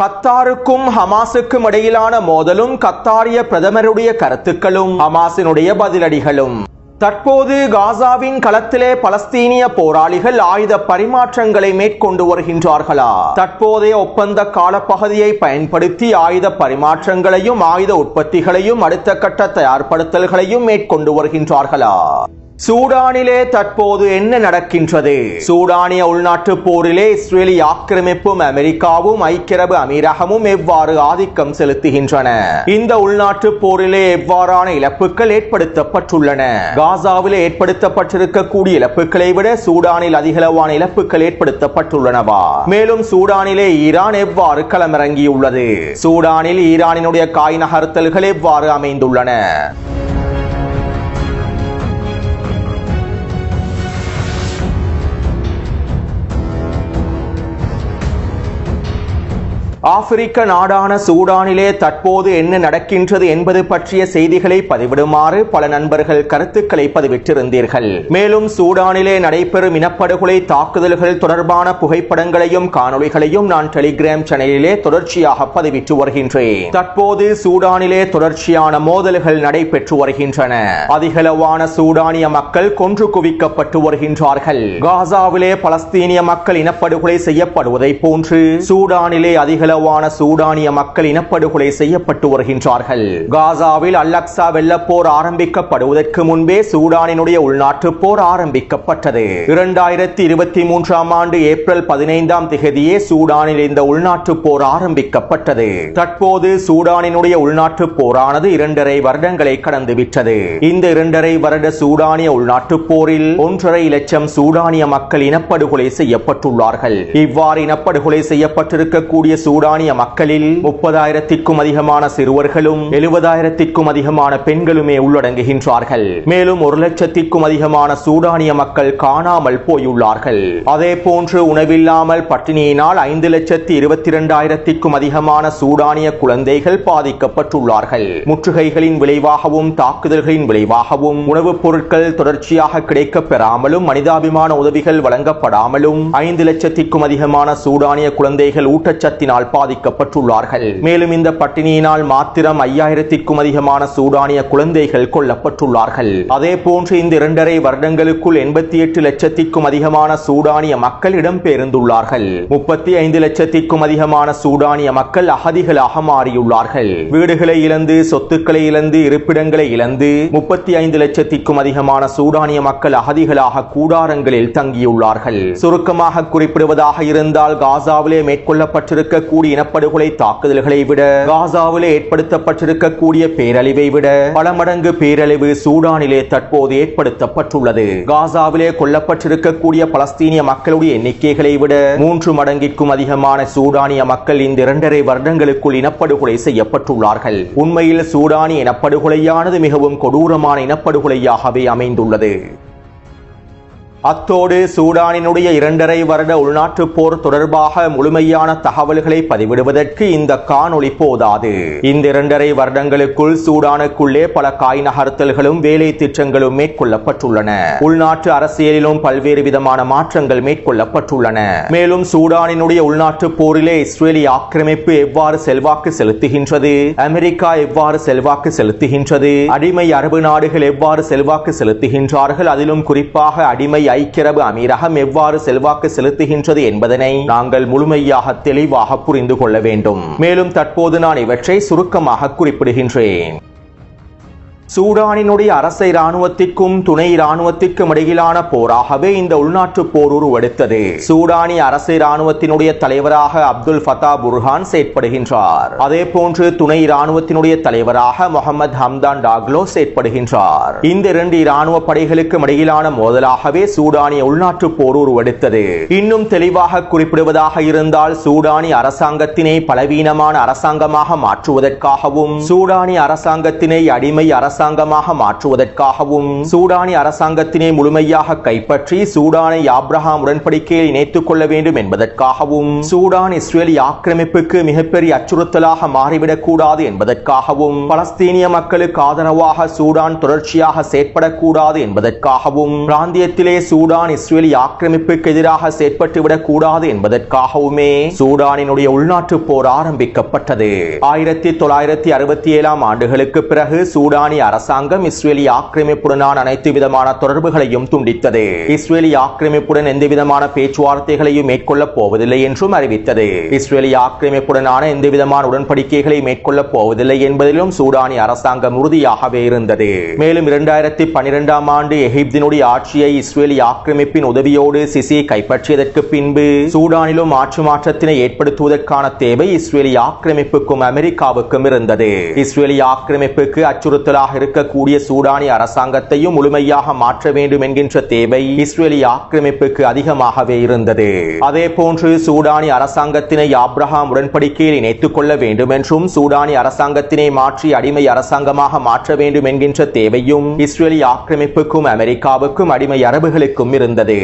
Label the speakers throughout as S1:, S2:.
S1: கத்தாருக்கும் ஹமாஸுக்கும் இடையிலான மோதலும் கத்தாரிய பிரதமருடைய கருத்துக்களும் ஹமாஸினுடைய பதிலடிகளும். தற்போது காசாவின் களத்திலே பலஸ்தீனிய போராளிகள் ஆயுத பரிமாற்றங்களை மேற்கொண்டு வருகின்றார்களா? தற்போதைய ஒப்பந்த காலப்பகுதியை பயன்படுத்தி ஆயுத பரிமாற்றங்களையும் ஆயுத உற்பத்திகளையும் அடுத்த கட்ட தயார்படுத்தல்களையும் மேற்கொண்டு வருகின்றார்களா? சூடானிலே தற்போது என்ன நடக்கின்றது? சூடானிய உள்நாட்டு போரிலே இஸ்ரேலி ஆக்கிரமிப்பும் அமெரிக்காவும் ஐக்கியரவு அமீரகமும் எவ்வாறு ஆதிக்கம் செலுத்துகின்றன? இந்த உள்நாட்டு போரிலே எவ்வாறான இழப்புகள் ஏற்படுத்தப்பட்டுள்ளன? காசாவிலே ஏற்படுத்தப்பட்டிருக்கக்கூடிய இழப்புகளை விட சூடானில் அதிகளவான இழப்புகள் ஏற்படுத்தப்பட்டுள்ளனவா? மேலும் சூடானிலே ஈரான் எவ்வாறு களமிறங்கியுள்ளது? சூடானில் ஈரானினுடைய காய் நகர்த்தல்கள் எவ்வாறு அமைந்துள்ளன? ஆப்பிரிக்க நாடான சூடானிலே தற்போது என்ன நடக்கின்றது என்பது பற்றிய செய்திகளை பதிவிடுமாறு பல நண்பர்கள் கருத்துக்களை பதிவிட்டிருந்தீர்கள். மேலும் சூடானிலே நடைபெறும் இனப்படுகொலை தாக்குதல்கள் தொடர்பான புகைப்படங்களையும் காணொளிகளையும் நான் டெலிகிராம் சேனலிலே தொடர்ச்சியாக பதிவிட்டு வருகின்றேன். தற்போது சூடானிலே தொடர்ச்சியான மோதல்கள் நடைபெற்று வருகின்றன. அதிகளவான சூடானிய மக்கள் கொன்று குவிக்கப்பட்டு வருகின்றார்கள். காசாவிலே பலஸ்தீனிய மக்கள் இனப்படுகொலை செய்யப்படுவதை போன்று சூடானிலே அதிகளவான சூடானிய மக்கள் இனப்படுகொலை செய்யப்பட்டு வருகின்றார்கள். காசாவில் அல்லக்சா வெள்ளப்போர் ஆரம்பிக்கப்படுவதற்கு முன்பே சூடானினுடைய உள்நாட்டு போர் ஆரம்பிக்கப்பட்டது. இரண்டாயிரத்தி இருபத்தி மூன்றாம் ஆண்டு ஏப்ரல் பதினைந்தாம் திகதியே சூடானில் இந்த உள்நாட்டு போர் ஆரம்பிக்கப்பட்டது. தற்போது சூடானினுடைய உள்நாட்டு போரானது இரண்டரை வருடங்களை கடந்துவிட்டது. இந்த இரண்டரை வருட சூடானிய உள்நாட்டு போரில் ஒன்றரை லட்சம் சூடானிய மக்கள் இனப்படுகொலை செய்யப்பட்டுள்ளார்கள். இவ்வாறு இனப்படுகொலை செய்யப்பட்டிருக்கக்கூடிய சூடானிய மக்களில் முப்பதாயிரத்திற்கும் அதிகமான சிறுவர்களும் எழுபதாயிரத்திற்கும் அதிகமான பெண்களுமே உள்ளடங்குகின்றார்கள். மேலும் ஒரு லட்சத்திற்கும் அதிகமான சூடானிய மக்கள் காணாமல் போயுள்ளார்கள். அதே போன்று உணவில்லாமல் பட்டினியினால் ஐந்து லட்சத்தி இருபத்தி இரண்டாயிரத்திற்கும் அதிகமான சூடானிய குழந்தைகள் பாதிக்கப்பட்டுள்ளார்கள். முற்றுகைகளின் விளைவாகவும் தாக்குதல்களின் விளைவாகவும் உணவுப் பொருட்கள் தொடர்ச்சியாக கிடைக்கப் பெறாமலும் மனிதாபிமான உதவிகள் வழங்கப்படாமலும் ஐந்து லட்சத்திற்கும் அதிகமான சூடானிய குழந்தைகள் ஊட்டச்சத்தினால் பாதிக்கப்பட்டுள்ளார்கள். மேலும் இந்த பட்டினியினால் மாத்திரம் ஐயாயிரத்திற்கும் அதிகமான சூடானிய குழந்தைகள் கொல்லப்பட்டுள்ளார்கள். அதே போன்று இந்த இரண்டரை வருடங்களுக்குள் எண்பத்தி எட்டு லட்சத்திற்கும் அதிகமான சூடானிய மக்கள் இடம்பெயர்ந்துள்ளார்கள். முப்பத்தி ஐந்து லட்சத்திற்கும் அதிகமான சூடானிய மக்கள் அகதிகளாக மாறியுள்ளார்கள். வீடுகளை இழந்து சொத்துக்களை இழந்து இருப்பிடங்களை இழந்து முப்பத்தி ஐந்து லட்சத்திற்கும் அதிகமான சூடானிய மக்கள் அகதிகளாக கூடாரங்களில் தங்கியுள்ளார்கள். சுருக்கமாக குறிப்பிடுவதாக இருந்தால் காசாவிலே மேற்கொள்ளப்பட்டிருக்க மேற்கொள்ளப்பட்டிருக்கக்கூடிய இனப்படுகொலை தாக்குதல்களை விட காசாவிலே ஏற்படுத்தப்பட்டிருக்கக்கூடிய பேரழிவை விட பல மடங்கு பேரழிவு சூடானிலே தற்போது ஏற்படுத்தப்பட்டுள்ளது. காசாவிலே கொல்லப்பட்டிருக்கக்கூடிய பலஸ்தீனிய மக்களுடைய எண்ணிக்கைகளை விட மூன்று மடங்கிற்கும் அதிகமான சூடானிய மக்கள் இந்த இரண்டரை வருடங்களுக்குள் இனப்படுகொலை செய்யப்பட்டுள்ளார்கள். உண்மையில் சூடானி இனப்படுகொலையானது மிகவும் கொடூரமான இனப்படுகொலையாகவே அமைந்துள்ளது. அத்தோடு சூடானினுடைய இரண்டரை வருட உள்நாட்டுப் போர் தொடர்பாக முழுமையான தகவல்களை பதிவிடுவதற்கு இந்த காணொளி போதாது. இந்த இரண்டரை வருடங்களுக்குள் சூடானுக்குள்ளே பல காய் நகர்த்தல்களும் வேலை திட்டங்களும் மேற்கொள்ளப்பட்டுள்ளன. உள்நாட்டு அரசியலிலும் பல்வேறு விதமான மாற்றங்கள் மேற்கொள்ளப்பட்டுள்ளன. மேலும் சூடானினுடைய உள்நாட்டு போரிலே இஸ்ரேலி ஆக்கிரமிப்பு எவ்வாறு செல்வாக்கு செலுத்துகின்றது? அமெரிக்கா எவ்வாறு செல்வாக்கு செலுத்துகின்றது? அடிமை அரபு நாடுகள் எவ்வாறு செல்வாக்கு செலுத்துகின்றார்கள்? அதிலும் குறிப்பாக அடிமை ஐக்கியரபு அமீரகம் எவ்வாறு செல்வாக்கு செலுத்துகின்றது என்பதனை நாங்கள் முழுமையாக தெளிவாக புரிந்து கொள்ள வேண்டும். மேலும் தற்போது நான் இவற்றை சுருக்கமாக குறிப்பிடுகின்றேன். சூடானினுடைய அரசை இராணுவத்திற்கும் துணை இராணுவத்திற்கும் இடையிலான போராகவே இந்த உள்நாட்டு போர் உருவெடுத்தது. சூடானி அரசு இராணுவத்தினுடைய தலைவராக அப்துல் ஃபதா புர்ஹான் செயற்படுகின்றார். அதே போன்று துணை இராணுவத்தினுடைய தலைவராக முகமது ஹம்தான் டாக்லோ செயற்படுகின்றார். இந்த இரண்டு இராணுவ படைகளுக்கும் இடையிலான மோதலாகவே சூடானிய உள்நாட்டு போர் உருவெடுத்தது. இன்னும் தெளிவாக குறிப்பிடுவதாக இருந்தால் சூடானி அரசாங்கத்தினை பலவீனமான அரசாங்கமாக மாற்றுவதற்காகவும் சூடானி அரசாங்கத்தினை அடிமை அரசு அரசாங்கமாக மாற்றுவதற்காகவும் சூடானி அரசாங்கத்தினை முழுமையாக கைப்பற்றி சூடானை ஆப்ரஹாம் உடன்படிக்கையில் இணைத்துக் கொள்ள வேண்டும் என்பதற்காகவும் சூடான் இஸ்ரேலி ஆக்கிரமிப்புக்கு மிகப்பெரிய அச்சுறுத்தலாக மாறிவிடக் கூடாது என்பதற்காகவும் பலஸ்தீனிய மக்களுக்கு ஆதரவாக சூடான் தொடர்ச்சியாக செயற்படக்கூடாது என்பதற்காகவும் பிராந்தியத்திலே சூடான் இஸ்ரேலி ஆக்கிரமிப்புக்கு எதிராக செயற்பட்டுவிடக் கூடாது என்பதற்காகவுமே சூடானினுடைய உள்நாட்டு போர் ஆரம்பிக்கப்பட்டது. ஆயிரத்தி தொள்ளாயிரத்தி அறுபத்தி ஏழாம் ஆண்டுகளுக்கு பிறகு சூடானி அரசாங்கம் இஸ்ரேலி ஆக்கிரமிப்புடனான அனைத்து விதமான தொடர்புகளையும் துண்டித்தது. இஸ்ரேலி ஆக்கிரமிப்புடன் எந்த விதமான பேச்சுவார்த்தைகளையும் மேற்கொள்ளப் போவதில்லை என்றும் அறிவித்தது. இஸ்ரேலி ஆக்கிரமிப்புடனான எந்தவிதமான உடன்படிக்கைகளை மேற்கொள்ளப் போவதில்லை என்பதிலும் சூடானி அரசாங்கம் உறுதியாகவே இருந்தது. மேலும் இரண்டாயிரத்தி பனிரெண்டாம் ஆண்டு எகிப்தினுடைய ஆட்சியை இஸ்ரேலி ஆக்கிரமிப்பின் உதவியோடு சிசி கைப்பற்றியதற்கு பின்பு சூடானிலும் ஆட்சி மாற்றத்தினை ஏற்படுத்துவதற்கான தேவை இஸ்ரேலி ஆக்கிரமிப்புக்கும் அமெரிக்காவுக்கும் இருந்தது. இஸ்ரேலி ஆக்கிரமிப்புக்கு அச்சுறுத்தலாக இருக்கக்கூடிய சூடானி அரசாங்கத்தையும் முழுமையாக மாற்ற வேண்டும் என்கின்ற தேவை இஸ்ரேலி ஆக்கிரமிப்புக்கு அதிகமாகவே இருந்தது. அதே போன்று சூடானி அரசாங்கத்தினை ஆப்ரஹாம் உடன்படிக்கையில் இணைத்துக் கொள்ள வேண்டும் என்றும் சூடானி அரசாங்கத்தினை மாற்றி அடிமை அரசாங்கமாக மாற்ற வேண்டும் என்கின்ற தேவையும் இஸ்ரேலி ஆக்கிரமிப்புக்கும் அமெரிக்காவுக்கும் அடிமை அரபுகளுக்கும் இருந்தது.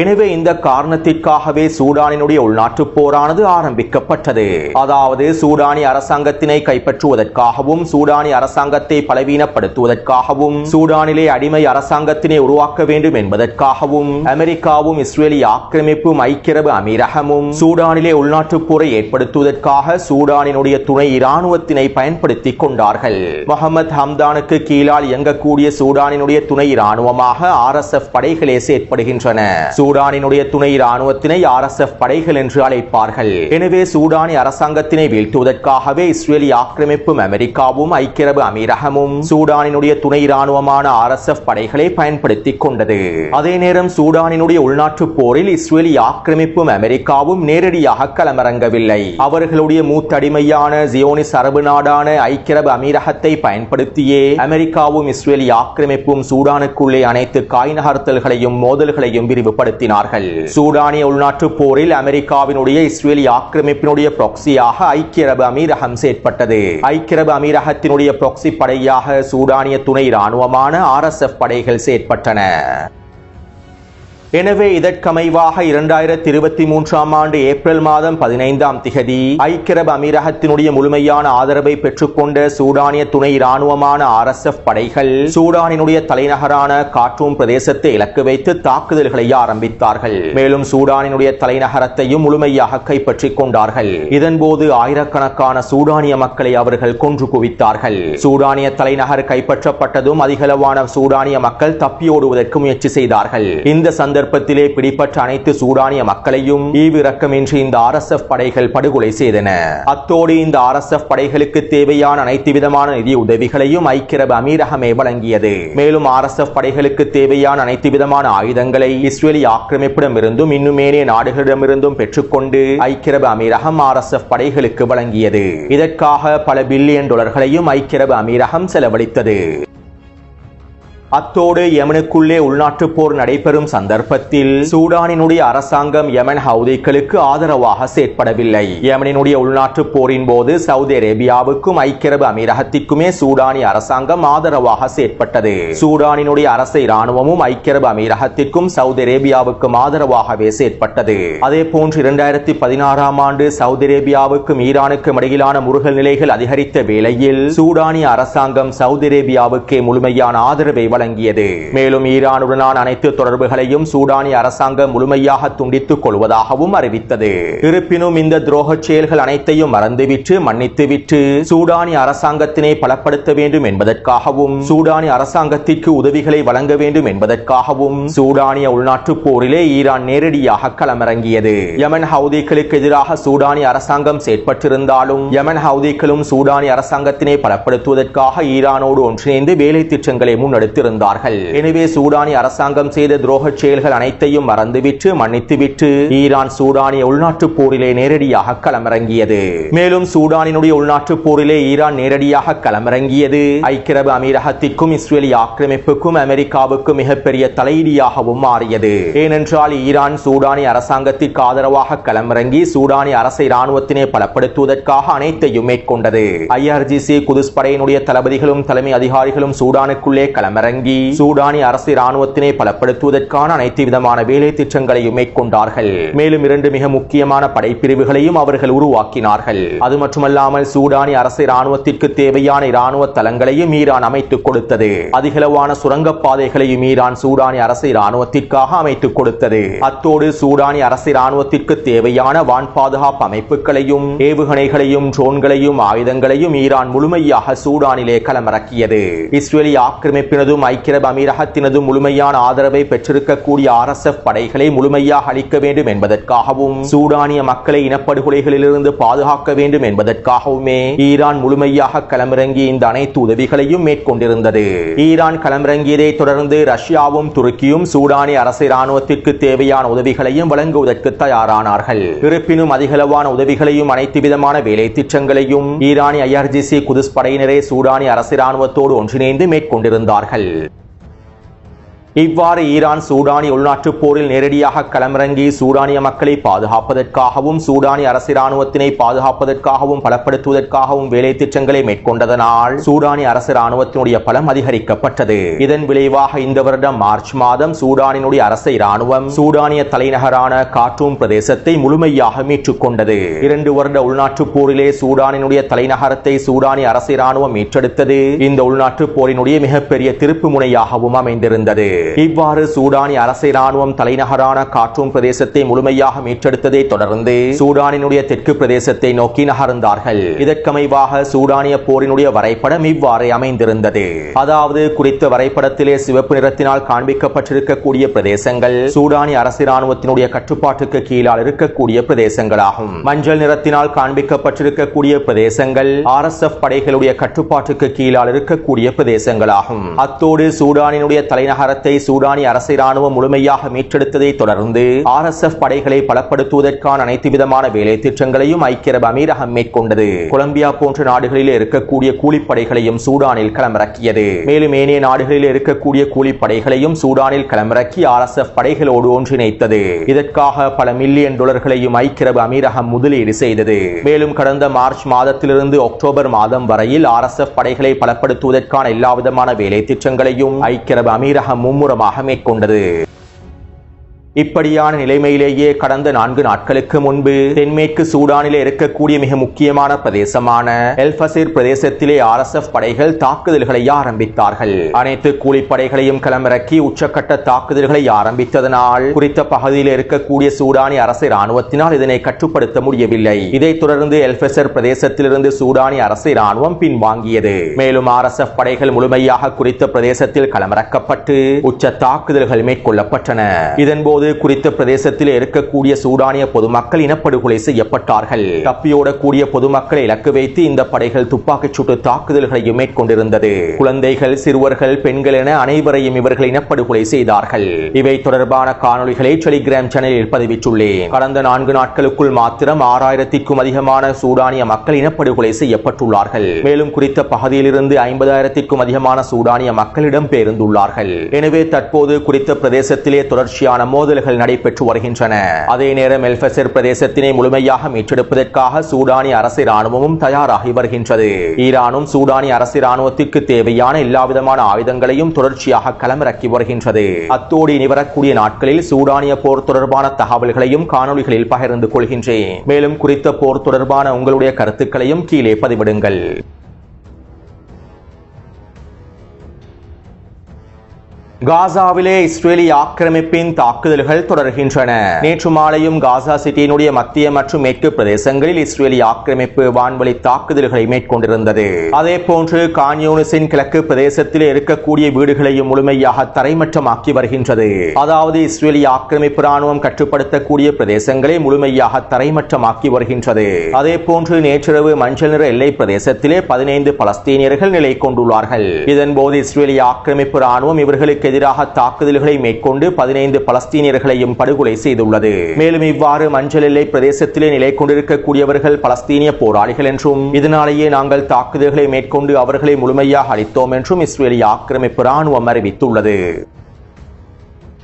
S1: எனவே இந்த காரணத்திற்காகவே சூடானினுடைய உள்நாட்டு போரானது ஆரம்பிக்கப்பட்டது. அதாவது சூடானி அரசாங்கத்தினை கைப்பற்றுவதற்காகவும் சூடானி அரசாங்கத்தை பலவீனப்படுத்துவதற்காகவும் சூடானிலே அடிமை அரசாங்கத்தினை உருவாக்க வேண்டும் என்பதற்காகவும் அமெரிக்காவும் இஸ்ரேலி ஆக்கிரமிப்பும் ஐக்கியரபு அமீரகமும் சூடானிலே உள்நாட்டுப் போரை ஏற்படுத்துவதற்காக சூடானினுடைய துணை இராணுவத்தினை பயன்படுத்திக் கொண்டார்கள். முகமது ஹம்தானுக்கு கீழால் இயங்கக்கூடிய சூடானினுடைய துணை இராணுவமாக ஆர் எஸ் எஃப் படைகளே செயற்படுகின்றன. சூடானினுடைய துணை இராணுவத்தினை ஆர் எஸ் எஃப் படைகள் என்று அழைப்பார்கள். எனவே சூடானி அரசாங்கத்தினை வீழ்த்துவதற்காகவே இஸ்ரேலி ஆக்கிரமிப்பும் அமெரிக்காவும் ஐக்கிய அரபு அமீரகமும் சூடானினுடைய துணை இராணுவமான ஆர் எஸ் எஃப் படைகளை பயன்படுத்திக் கொண்டது. அதே நேரம் சூடானினுடைய உள்நாட்டு போரில் இஸ்ரேலி ஆக்கிரமிப்பும் அமெரிக்காவும் நேரடியாக களமிறங்கவில்லை. அவர்களுடைய மூத்தடிமையான ஜியோனிஸ் அரபு நாடான ஐக்கிய அரபு அமீரகத்தை பயன்படுத்தியே அமெரிக்காவும் இஸ்ரேலி ஆக்கிரமிப்பும் சூடானுக்குள்ளே அனைத்து காய் நகர்த்தல்களையும் மோதல்களையும் பயன்படுத்தினார்கள் சூடானிய உள்நாட்டு போரில் அமெரிக்காவினுடைய இஸ்ரேலி ஆக்கிரமிப்பினுடைய ப்ராக்சியாக ஐக்கிய அரபு அமீரகம் செயற்பட்டது. ஐக்கிய அரபு அமீரகத்தினுடைய ப்ராக்சி படையாக சூடானிய துணை ராணுவமான ஆர் எஸ் எஃப் படைகள் செயற்பட்டன. எனவே இதற்கமைவாக இரண்டாயிரத்தி இருபத்தி மூன்றாம் ஆண்டு ஏப்ரல் மாதம் பதினைந்தாம் திகதி ஐக்கிய அமீரகத்தினுடைய முழுமையான ஆதரவை பெற்றுக்கொண்ட சூடானிய துணை இராணுவமான ஆர் எஸ் எஃப் படைகள் சூடானினுடைய தலைநகரான காட்டூம் பிரதேசத்தை இலக்கு வைத்து தாக்குதல்களை ஆரம்பித்தார்கள். மேலும் சூடானினுடைய தலைநகரத்தையும் முழுமையாக கைப்பற்றிக் கொண்டார்கள். இதன்போது ஆயிரக்கணக்கான சூடானிய மக்களை அவர்கள் கொன்று குவித்தார்கள். சூடானிய தலைநகர் கைப்பற்றப்பட்டதும் அதிகளவான சூடானிய மக்கள் தப்பியோடுவதற்கு முயற்சி செய்தார்கள். இந்த சந்தர்ப்பத்திலே பிடிப்பட்ட அனைத்து சூடானிய மக்களையும் ஈவிரக்கமின்றி இந்த ஆர் எஸ் எஃப் படைகள் படுகொலை செய்தன. அத்தோடு இந்த ஆர் எஸ் எஃப் படைகளுக்கு தேவையான அனைத்து விதமான நிதி உதவிகளையும் ஐக்கிய அமீரகமே வழங்கியது. மேலும் ஆர் எஸ் எஃப் படைகளுக்கு தேவையான அனைத்து விதமான ஆயுதங்களை இஸ்ரேலி ஆக்கிரமிப்பிடமிருந்தும் இன்னும் மேலே நாடுகளிடமிருந்தும் பெற்றுக்கொண்டு ஐக்கிய அமீரகம் ஆர் எஸ் எஃப் படைகளுக்கு வழங்கியது. இதற்காக பல பில்லியன் டாலர்களையும் ஐக்கியிரபு அமீரகம் செலவழித்தது. அத்தோடு யமனுக்குள்ளே உள்நாட்டு போர் நடைபெறும் சந்தர்ப்பத்தில் சூடானினுடைய அரசாங்கம் யமன் ஹவுதிகளுக்கு ஆதரவாக செயற்படவில்லை. யமனினுடைய உள்நாட்டு போரின் போது சவுதி அரேபியாவுக்கும் ஐக்கிய அரபு அமீரகத்திற்குமே சூடானி அரசாங்கம் ஆதரவாக செயற்பட்டது. சூடானினுடைய அரச இராணுவமும் ஐக்கிய அரபு அமீரகத்திற்கும் சவுதி அரேபியாவுக்கும் ஆதரவாகவே செயற்பட்டது. அதே போன்று இரண்டாயிரத்தி பதினாறாம் ஆண்டு சவுதி அரேபியாவுக்கும் ஈரானுக்கும் இடையிலான முருகல் நிலைகள் அதிகரித்த வேளையில் சூடானி அரசாங்கம் சவுதி அரேபியாவுக்கே முழுமையான ஆதரவை வழங்கியது. மேலும் ஈரானுடனான அனைத்து தொடர்புகளையும் சூடானிய அரசாங்கம் முழுமையாக துண்டித்துக் கொள்வதாகவும் அறிவித்தது. இருப்பினும் இந்த துரோகச் செயல்கள் அனைத்தையும் மறந்துவிட்டு மன்னித்துவிட்டு சூடானிய அரசாங்கத்தினை பலப்படுத்த வேண்டும் என்பதற்காகவும் சூடானிய அரசாங்கத்திற்கு உதவிகளை வழங்க வேண்டும் என்பதற்காகவும் சூடானிய உள்நாட்டு போரிலே ஈரான் நேரடியாக களமிறங்கியது. யமன் ஹவுதிகளுக்கு எதிராக சூடானிய அரசாங்கம் செயற்பட்டிருந்தாலும் யமன் ஹவுதிகளும் சூடானிய அரசாங்கத்தினை பலப்படுத்துவதற்காக ஈரானோடு ஒன்றிணைந்து வேலை திட்டங்களை முன்னெடுத்திருந்தது கொண்டிருந்தார்கள். எனவே சூடானிய அரசாங்கம் செய்த துரோகச் செயல்கள் அனைத்தையும் மறந்துவிட்டு மன்னித்துவிட்டு ஈரான் சூடானிய உள்நாட்டுப் போரிலே நேரடியாக களமிறங்கியது. மேலும் சூடானினுடைய உள்நாட்டுப் போரிலே ஈரான் நேரடியாக களமிறங்கியது. ஐக்கிய அரபு அமீரகத்திற்கும் இஸ்ரேலிய ஆக்கிரமிப்புக்கும் அமெரிக்காவுக்கும் மிகப்பெரிய தலையீடியாகவும் மாறியது. ஏனென்றால் ஈரான் சூடானிய அரசாங்கத்திற்கு ஆதரவாக களமிறங்கி சூடானிய அரசை இராணுவத்தினை பலப்படுத்துவதற்காக அனைத்தையும் மேற்கொண்டது. ஐஆர்ஜிசி குதுஸ் படையினுடைய தளபதிகளும் தலைமை அதிகாரிகளும் சூடானுக்குள்ளே களமிறங்கி சூடானிய அரசு ராணுவத்தினை பலப்படுத்துவதற்கான அனைத்து விதமான வேலை திட்டங்களையும் மேற்கொண்டார்கள். மேலும் இரண்டு மிக முக்கியமான படைப்பிரிவுகளையும் அவர்கள் உருவாக்கினார்கள். அது மட்டுமல்லாமல் சூடானி அரசு ராணுவத்திற்கு தேவையான இராணுவ தளங்களையும் ஈரான் அமைத்துக் கொடுத்தது. அதிகளவான சுரங்கப்பாதைகளையும் ஈரான் சூடானி அரசு ராணுவத்திற்காக அமைத்துக் கொடுத்தது. அத்தோடு சூடானி அரசு ராணுவத்திற்கு தேவையான வான் பாதுகாப்பு அமைப்புகளையும் ஏவுகணைகளையும் ட்ரோன்களையும் ஆயுதங்களையும் ஈரான் முழுமையாக சூடானிலே களமிறக்கியது. இஸ்ரேலி ஆக்கிரமிப்பினதும் ஐக்கிரப் அமீரகத்தினது அமீரகத்தினதும் முழுமையான ஆதரவை பெற்றிருக்கக்கூடிய ஆர்எஸ்எஃப் படைகளை முழுமையாக அளிக்க வேண்டும் என்பதற்காகவும் சூடானிய மக்களை இனப்படுகொலைகளிலிருந்து பாதுகாக்க வேண்டும் என்பதற்காகவுமே ஈரான் முழுமையாக களமிறங்கி இந்த அனைத்து உதவிகளையும் மேற்கொண்டிருந்தது. ஈரான் களமிறங்கியதை தொடர்ந்து ரஷ்யாவும் துருக்கியும் சூடானிய அரசு இராணுவத்திற்கு தேவையான உதவிகளையும் வழங்குவதற்கு தயாரானார்கள். இருப்பினும் அதிகளவான உதவிகளையும் அனைத்து விதமான வேலை திட்டங்களையும் ஈரானி ஐஆர்ஜிசி குதுஸ் படையினரே சூடானிய அரசு இராணுவத்தோடு ஒன்றிணைந்து மேற்கொண்டிருந்தார்கள். இவ்வாறு ஈரான் சூடானி உள்நாட்டுப் போரில் நேரடியாக களமிறங்கி சூடானிய மக்களை பாதுகாப்பதற்காகவும் சூடானிய அரசு இராணுவத்தினை பாதுகாப்பதற்காகவும் பலப்படுத்துவதற்காகவும் வேலை திட்டங்களை மேற்கொண்டதனால் சூடானிய அரசு இராணுவத்தினுடைய பலம் அதிகரிக்கப்பட்டது. இதன் விளைவாக இந்த வருடம் மார்ச் மாதம் சூடானினுடைய அரசு இராணுவம் சூடானிய தலைநகரான கார்ட்டூம் பிரதேசத்தை முழுமையாக மீட்டுக் கொண்டது. இரண்டு வருட உள்நாட்டுப் போரிலே சூடானினுடைய தலைநகரத்தை சூடானிய அரசு இராணுவம் மீட்டெடுத்தது. இந்த உள்நாட்டுப் போரினுடைய மிகப்பெரிய திருப்பு முனையாகவும் அமைந்திருந்தது. இவ்வாறு சூடானிய அரசு ராணுவம் தலைநகரான காற்றும் பிரதேசத்தை முழுமையாக மீட்டெடுத்ததை தொடர்ந்து சூடானினுடைய தெற்கு பிரதேசத்தை நோக்கி நகர்ந்தார்கள். இதற்கமைவாக சூடானிய போரினுடைய வரைபடம் இவ்வாறு அமைந்திருந்தது. அதாவது குறித்த வரைபடத்திலே சிவப்பு நிறத்தினால் காண்பிக்கப்பட்டிருக்கக்கூடிய பிரதேசங்கள் சூடானிய அரசு இராணுவத்தினுடைய கட்டுப்பாட்டுக்கு கீழால் இருக்கக்கூடிய பிரதேசங்களாகும். மஞ்சள் நிறத்தினால் காண்பிக்கப்பட்டிருக்கக்கூடிய பிரதேசங்கள் ஆர்எஸ்எஃப் படைகளுடைய கட்டுப்பாட்டுக்கு கீழால் இருக்கக்கூடிய பிரதேசங்களாகும். அத்தோடு சூடானினுடைய தலைநகரத்தை சூடானிய அரசு ராணுவம் முழுமையாக மீட்டெடுத்ததை தொடர்ந்து ஆர் எஸ் எஃப் படைகளை பலப்படுத்துவதற்கான அனைத்து விதமான வேலை திட்டங்களையும் ஐக்கிய அரபு அமீரகம் மேற்கொண்டது. கொலம்பியா போன்ற நாடுகளில் இருக்கக்கூடிய கூலிப்படைகளையும் சூடானில் களமிறக்கியது. மேலும் ஏனைய நாடுகளில் இருக்கக்கூடிய கூலிப்படைகளையும் சூடானில் களமிறக்கி ஆர் எஸ் எஃப் படைகளோடு ஒன்றிணைத்தது. இதற்காக பல மில்லியன் டாலர்களையும் ஐக்கிய அரபு அமீரகம் முதலீடு செய்தது. மேலும் கடந்த மார்ச் மாதத்திலிருந்து அக்டோபர் மாதம் வரையில் ஆர் எஸ் எஃப் படைகளை பலப்படுத்துவதற்கான எல்லா விதமான வேலை திட்டங்களையும் ஐக்கிய அரபு அமீரகமும் மும்முரமாக மேற்கொண்டது. இப்படியான நிலைமையிலேயே கடந்த நான்கு நாட்களுக்கு முன்பு தென்மேற்கு சூடானிலே இருக்கக்கூடிய மிக முக்கியமான பிரதேசமான எல்பசிர் பிரதேசத்திலே ஆர்எஸ்எஃப் படைகள் தாக்குதல்களை ஆரம்பித்தார்கள். அனைத்து கூலிப்படைகளையும் களமிறக்கி உச்சக்கட்ட தாக்குதல்களை ஆரம்பித்ததனால் குறித்த பகுதியில் இருக்கக்கூடிய சூடானி அரசு இராணுவத்தினால் இதனை கட்டுப்படுத்த முடியவில்லை. இதைத் தொடர்ந்து எல்பசர் பிரதேசத்திலிருந்து சூடானி அரசு இராணுவம் பின்வாங்கியது. மேலும் ஆர்எஸ்எஃப் படைகள் முழுமையாக குறித்த பிரதேசத்தில் களமிறக்கப்பட்டு உச்ச தாக்குதல்கள் மேற்கொள்ளப்பட்டன. இதன்போது குறித்த பிரதேசத்தில் இருக்கக்கூடிய சூடானிய பொதுமக்கள் இனப்படுகொலை செய்யப்பட்டார்கள். தப்பியோடக்கூடிய பொதுமக்களை இலக்கு வைத்து இந்த படைகள் துப்பாக்கிச் சூட்டு தாக்குதல்களையும் மேற்கொண்டிருந்தது. குழந்தைகள் சிறுவர்கள் பெண்கள் என அனைவரையும் இவர்கள் இனப்படுகொலை செய்தார்கள். இவை தொடர்பான காணொளிகளை டெலிகிராம் சேனலில் பதிவிட்டுள்ளேன். கடந்த நான்கு நாட்களுக்குள் மாத்திரம் ஆறாயிரத்திற்கும் அதிகமான சூடானிய மக்கள் இனப்படுகொலை செய்யப்பட்டுள்ளார்கள். மேலும் குறித்த பகுதியிலிருந்து ஐம்பதாயிரத்திற்கும் அதிகமான சூடானிய மக்களிடம் பெயர்ந்துள்ளார்கள் எனவே தற்போது குறித்த பிரதேசத்திலே தொடர்ச்சியான மோதல் மோதல்கள் நடைபெற்று வருகின்றன. அதே நேரம் எல்பசர் பிரதேசத்தினை முழுமையாக மீட்டெடுப்பதற்காக சூடானி அரசு ராணுவமும் தயாராகி வருகின்றது. ஈரானும் சூடானி அரசு இராணுவத்திற்கு தேவையான எல்லாவிதமான ஆயுதங்களையும் தொடர்ச்சியாக களமிறக்கி வருகின்றது. அத்தோடு இனி வரக்கூடிய நாட்களில் சூடானிய போர் தொடர்பான தகவல்களையும் காணொளிகளில் பகிர்ந்து கொள்கின்றேன். மேலும் குறித்த போர் தொடர்பான உங்களுடைய கருத்துக்களையும் கீழே பதிவிடுங்கள். காசாவிலே இஸ்ரேலிய ஆக்கிரமிப்பின் தாக்குதல்கள் தொடர்கின்றன. நேற்று மாலையும் காசா சிட்டியினுடைய மத்திய மற்றும் மேற்கு பிரதேசங்களில் இஸ்ரேலிய ஆக்கிரமிப்பு வான்வழி தாக்குதல்களை மேற்கொண்டிருந்தது. அதே போன்று கான்யூனிஸின் கிழக்கு பிரதேசத்தில் இருக்கக்கூடிய வீடுகளையும் முழுமையாக தரைமட்டமாக்கி வருகின்றது. அதாவது இஸ்ரேலிய ஆக்கிரமிப்பு ராணுவம் கட்டுப்படுத்தக்கூடிய பிரதேசங்களை முழுமையாக தரைமட்டமாக்கி வருகின்றது. அதே போன்று நேற்றிரவு மஞ்சள் நிற எல்லை பிரதேசத்திலே பதினைந்து பலஸ்தீனியர்கள் நிலை கொண்டுள்ளார்கள். இதன்போது இஸ்ரேலிய ஆக்கிரமிப்பு ராணுவம் இவர்களுக்கு எதிராக தாக்குதல்களை மேற்கொண்டு பதினைந்து பலஸ்தீனியர்களையும் படுகொலை செய்துள்ளது. மேலும் இவ்வாறு மஞ்சள் எல்லை பிரதேசத்திலே நிலை கொண்டிருக்கக்கூடியவர்கள் பலஸ்தீனிய போராளிகள் என்றும் இதனாலேயே நாங்கள் தாக்குதல்களை மேற்கொண்டு அவர்களை முழுமையாக அளித்தோம் என்றும் இஸ்ரேலிய ஆக்கிரமிப்பு ராணுவம் அறிவித்துள்ளது.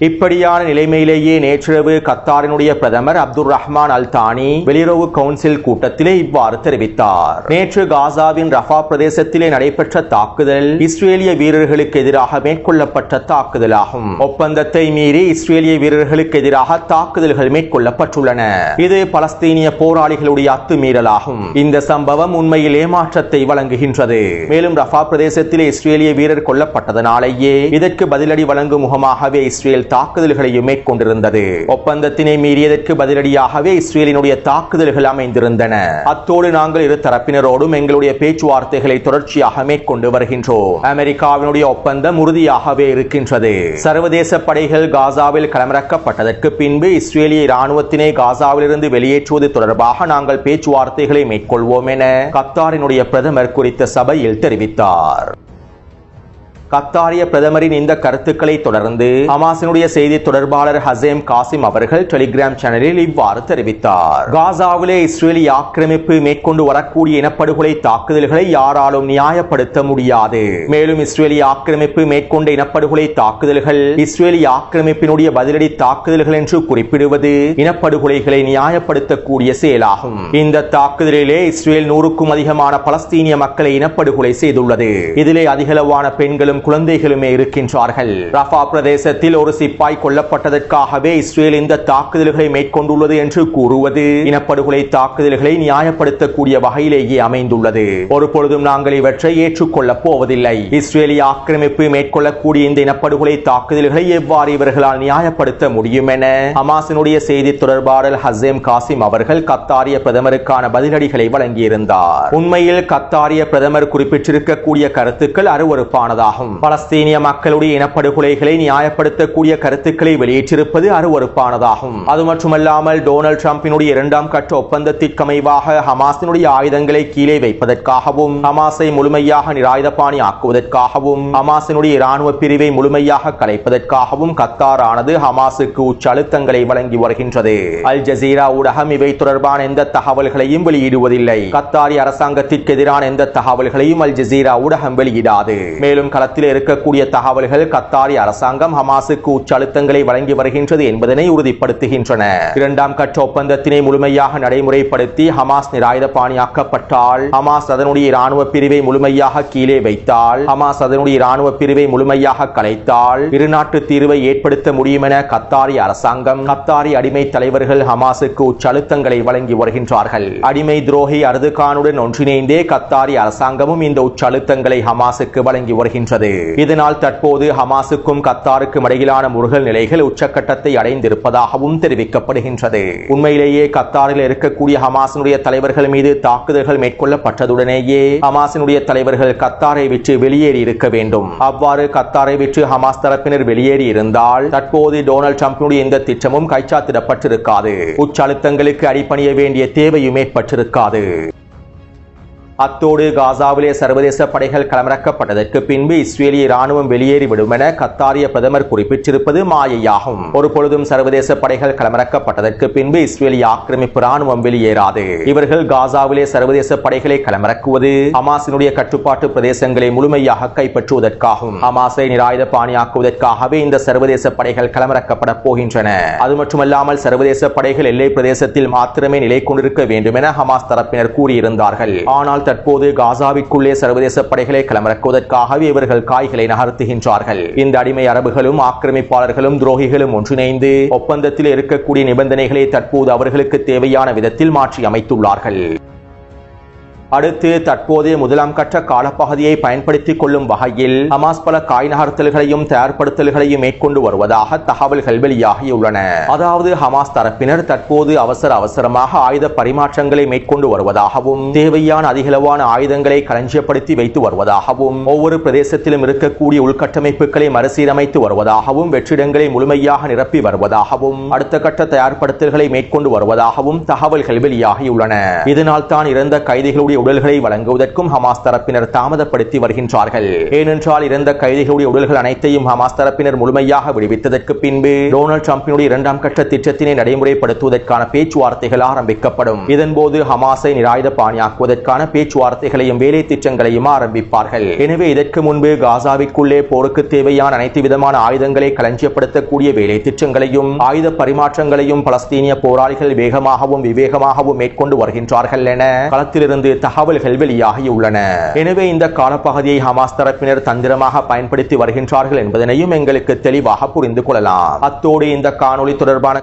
S1: இப்படியான நிலைமையிலேயே நேற்றிரவு கத்தாரினுடைய பிரதமர் அப்துல் ரஹ்மான் அல் தானி வெளியுறவு கவுன்சில் கூட்டத்திலே இவ்வாறு தெரிவித்தார். நேற்று காசாவின் ரஃபா பிரதேசத்திலே நடைபெற்ற தாக்குதல் இஸ்ரேலிய வீரர்களுக்கு எதிராக மேற்கொள்ளப்பட்ட தாக்குதலாகும். ஒப்பந்தத்தை மீறி இஸ்ரேலிய வீரர்களுக்கு எதிராக தாக்குதல்கள் மேற்கொள்ளப்பட்டுள்ளன. இது பலஸ்தீனிய போராளிகளுடைய அத்துமீறலாகும். இந்த சம்பவம் உண்மையில் ஏமாற்றத்தை வழங்குகின்றது. மேலும் ரஃபா பிரதேசத்திலே இஸ்ரேலிய வீரர் கொல்லப்பட்டதனாலேயே இதற்கு பதிலடி வழங்கும் முகமாகவே இஸ்ரேல் தாக்குதல்களையும் மேற்கொண்டிருந்தது ஒப்பந்தத்தினை மீறியதற்கு பதிலடியாகவே இஸ்ரேலினுடைய தாக்குதல்கள் அமைந்திருந்தன. அத்தோடு நாங்கள் இரு தரப்பினரோடும் எங்களுடைய பேச்சுவார்த்தைகளை தொடர்ச்சியாக மேற்கொண்டு வருகின்றோம். அமெரிக்காவினுடைய ஒப்பந்தம் உறுதியாகவே இருக்கின்றது. சர்வதேச படைகள் காசாவில் களமிறக்கப்பட்டதற்கு பின்பு இஸ்ரேலிய இராணுவத்தினை காசாவிலிருந்து வெளியேற்றுவது தொடர்பாக நாங்கள் பேச்சுவார்த்தைகளை மேற்கொள்வோம் என கத்தாரினுடைய பிரதமர் குறித்த சபையில் தெரிவித்தார். கத்தாரிய பிரதமரின் இந்த கருத்துக்களை தொடர்ந்து ஹமாசினுடைய செய்தி தொடர்பாளர் ஹசேம் காசிம் அவர்கள் டெலிகிராம் சேனலில் இவ்வாறு தெரிவித்தார். காசாவிலே இஸ்ரேலிய ஆக்கிரமிப்பு மேற்கொண்டு வரக்கூடிய இனப்படுகொலை தாக்குதல்களை யாராலும் நியாயப்படுத்த முடியாது. மேலும் இஸ்ரேலிய ஆக்கிரமிப்பு மேற்கொண்ட இனப்படுகொலை தாக்குதல்கள் இஸ்ரேலிய ஆக்கிரமிப்பினுடைய பதிலடி தாக்குதல்கள் என்று குறிப்பிடுவது இனப்படுகொலைகளை நியாயப்படுத்தக்கூடிய செயலாகும். இந்த தாக்குதலிலே இஸ்ரேல் நூறுக்கும் அதிகமான பலஸ்தீனிய மக்களை இனப்படுகொலை செய்துள்ளது. இதிலே அதிகளவான பெண்களும் குழந்தைகளுமே இருக்கின்றார்கள். ரஃபா பிரதேசத்தில் ஒரு சிப்பாய் கொல்லப்பட்டதற்காகவே இஸ்ரேல் இந்த தாக்குதல்களை மேற்கொண்டுள்ளது என்று கூறுவது இனப்படுகொலை தாக்குதல்களை நியாயப்படுத்தக்கூடிய வகையிலேயே அமைந்துள்ளது. ஒரு பொழுதும் நாங்கள் இவற்றை ஏற்றுக்கொள்ளப் போவதில்லை. இஸ்ரேலிய ஆக்கிரமிப்பு மேற்கொள்ளக்கூடிய இந்த இனப்படுகொலை தாக்குதல்களை எவ்வாறு இவர்களால் நியாயப்படுத்த முடியும் என ஹமாஸினுடைய செய்தி தொடர்பாளர் ஹசேம் காசிம் அவர்கள் கத்தாரிய பிரதமருக்கான பதிலடிகளை வழங்கியிருந்தார். உண்மையில் கத்தாரிய பிரதமர் குறிப்பிட்டிருக்கக்கூடிய கருத்துக்கள் அருவறுப்பானதாகும் பலஸ்தீனிய மக்களுடைய இனப்படுகொலைகளை நியாயப்படுத்தக்கூடிய கருத்துக்களை வெளியிட்டிருப்பது அருவறுப்பானதாகும். அது மட்டுமல்லாமல் டொனால்ட் டிரம்பினுடைய இரண்டாம் கட்ட ஒப்பந்தத்திற்கமைவாக ஹமாஸினுடைய ஆயுதங்களை கீழே வைப்பதற்காகவும் ஹமாஸை முழுமையாக நிராயுதபாணி ஆக்குவதற்காகவும் ஹமாஸினுடைய இராணுவ பிரிவை முழுமையாக கலைப்பதற்காகவும் கத்தார் ஆனது ஹமாஸுக்கு உச்ச அழுத்தங்களை வழங்கி வருகின்றது. அல் ஜசீரா ஊடகம் இவை தொடர்பான எந்த தகவல்களையும் வெளியிடுவதில்லை. கத்தாரி அரசாங்கத்திற்கு எதிரான எந்த தகவல்களையும் அல் ஜசீரா ஊடகம் வெளியிடாது. மேலும் களத்தில் இருக்கக்கூடிய தகவல்கள் கத்தாரி அரசாங்கம் ஹமாஸுக்கு உச்ச அழுத்தங்களை வழங்கி வருகின்றது என்பதனை உறுதிப்படுத்துகின்றன. இரண்டாம் கட்ட ஒப்பந்தத்தினை முழுமையாக நடைமுறைப்படுத்தி ஹமாஸ் நிராயுதபாணியாக்கப்பட்டால் ஹமாஸ் அதனுடைய இராணுவ பிரிவை முழுமையாக கீழே வைத்தால் ஹமாஸ் அதனுடைய இராணுவ பிரிவை முழுமையாக கலைத்தால் இருநாட்டு தீர்வை ஏற்படுத்த முடியும் என கத்தாரி அரசாங்கம் கத்தாரி அடிமை தலைவர்கள் ஹமாஸுக்கு உச்ச அழுத்தங்களை வழங்கி வருகின்றார்கள். அடிமை துரோகி அர்துகானுடன் ஒன்றிணைந்தே கத்தாரி அரசாங்கமும் இந்த உச்ச அழுத்தங்களை ஹமாஸுக்கு வழங்கி வருகின்றது. இதனால் தற்போது ஹமாசுக்கும் கத்தாருக்கும் இடையிலான முருகல் நிலைகள் உச்சக்கட்டத்தை அடைந்திருப்பதாகவும் தெரிவிக்கப்படுகின்றது. உண்மையிலேயே கத்தாரில் இருக்கக்கூடிய ஹமாசினுடைய தலைவர்கள் மீது தாக்குதல்கள் மேற்கொள்ளப்பட்டதுடனேயே ஹமாசினுடைய தலைவர்கள் கத்தாரை விட்டு வெளியேறி இருக்க வேண்டும். அவ்வாறு கத்தாரை விட்டு ஹமாஸ் தரப்பினர் வெளியேறி இருந்தால் தற்போது டொனால்டு டிரம்பினுடைய இந்த திட்டமும் கைச்சாத்திடப்பட்டிருக்காது. உச்சழுத்தங்களுக்கு அடிபணிய வேண்டிய தேவையும் ஏற்பட்டிருக்காது. அத்தோடு காசாவிலே சர்வதேச படைகள் களமிறக்கப்பட்டதற்கு பின்பு இஸ்ரேலிய ராணுவம் வெளியேறிவிடும் என கத்தாரிய பிரதமர் குறிப்பிட்டிருப்பது மாயையாகும். ஒரு பொழுதும் சர்வதேச படைகள் களமிறக்கப்பட்டதற்கு பின்பு இஸ்ரேலிய ஆக்கிரமிப்பு ராணுவம் வெளியேறாது. இவர்கள் காசாவிலே சர்வதேச படைகளை களமிறக்குவது ஹமாசினுடைய கட்டுப்பாட்டு பிரதேசங்களை முழுமையாக கைப்பற்றுவதற்காகும். ஹமாஸை நிராயுத பாணியாக்குவதற்காகவே இந்த சர்வதேச படைகள் களமிறக்கப்பட போகின்றன. அது மட்டுமல்லாமல் சர்வதேச படைகள் எல்லை பிரதேசத்தில் மாத்திரமே நிலை கொண்டிருக்க வேண்டும் என ஹமாஸ் தரப்பினர் கூறியிருந்தார்கள். ஆனால் தற்போது காசாவிற்குள்ளே சர்வதேச படைகளை களமிறக்குவதற்காகவே இவர்கள் காய்களை நகர்த்துகின்றார்கள். இந்த அடிமை அரபுகளும் ஆக்கிரமிப்பாளர்களும் துரோகிகளும் ஒன்றிணைந்து ஒப்பந்தத்தில் இருக்கக்கூடிய நிபந்தனைகளை தற்போது அவர்களுக்கு தேவையான விதத்தில் மாற்றி அமைத்துள்ளார்கள் அடுத்து தற்போதைய முதலாம் கட்ட காலப்பகுதியை பயன்படுத்திக் கொள்ளும் வகையில் ஹமாஸ் பல காய் நகர்த்தல்களையும் தயார்படுத்தல்களையும் மேற்கொண்டு வருவதாக தகவல்கள் வெளியாகியுள்ளன. அதாவது ஹமாஸ் தரப்பினர் தற்போது அவசர அவசரமாக ஆயுத பரிமாற்றங்களை மேற்கொண்டு வருவதாகவும் தேவையான அதிகளவான ஆயுதங்களை களஞ்சியப்படுத்தி வைத்து வருவதாகவும் ஒவ்வொரு பிரதேசத்திலும் இருக்கக்கூடிய உள்கட்டமைப்புகளை மறுசீரமைத்து வருவதாகவும் வெற்றிடங்களை முழுமையாக நிரப்பி வருவதாகவும் அடுத்த கட்ட தயார்படுத்தல்களை மேற்கொண்டு வருவதாகவும் தகவல்கள் வெளியாகியுள்ளன. இதனால் தான் இறந்த கைதிகளுடைய உடல்களை வழங்குவதற்கும் ஹமாஸ் தரப்பினர் தாமதப்படுத்தி வருகின்றார்கள். ஏனென்றால் இறந்த கைதிகளுடைய உடல்கள் அனைத்தையும் ஹமாஸ் தரப்பினர் முழுமையாக விடுவித்ததற்கு பின்பு டொனால்டு டிரம்பினுடைய இரண்டாம் கட்ட திட்டத்தினை நடைமுறைப்படுத்துவதற்கான பேச்சுவார்த்தைகள் ஆரம்பிக்கப்படும். இதன்போது ஹமாஸை நிராயுத பாணியாக்குவதற்கான பேச்சுவார்த்தைகளையும் வேலை திட்டங்களையும் ஆரம்பிப்பார்கள். எனவே இதற்கு முன்பு காசாவிற்குள்ளே போருக்கு தேவையான அனைத்து விதமான ஆயுதங்களை களஞ்சியப்படுத்தக்கூடிய வேலை திட்டங்களையும் ஆயுத பரிமாற்றங்களையும் பலஸ்தீனிய போராளிகள் வேகமாகவும் விவேகமாகவும் மேற்கொண்டு வருகின்றார்கள் என களத்திலிருந்து தகவல்கள் வெளியாகியுள்ளன. எனவே இந்த காலப்பகுதியை ஹமாஸ் தரப்பினர் தந்திரமாக பயன்படுத்தி வருகின்றார்கள் என்பதனையும் எங்களுக்கு தெளிவாக புரிந்து கொள்ளலாம். அத்தோடு இந்த காணொளி தொடர்பான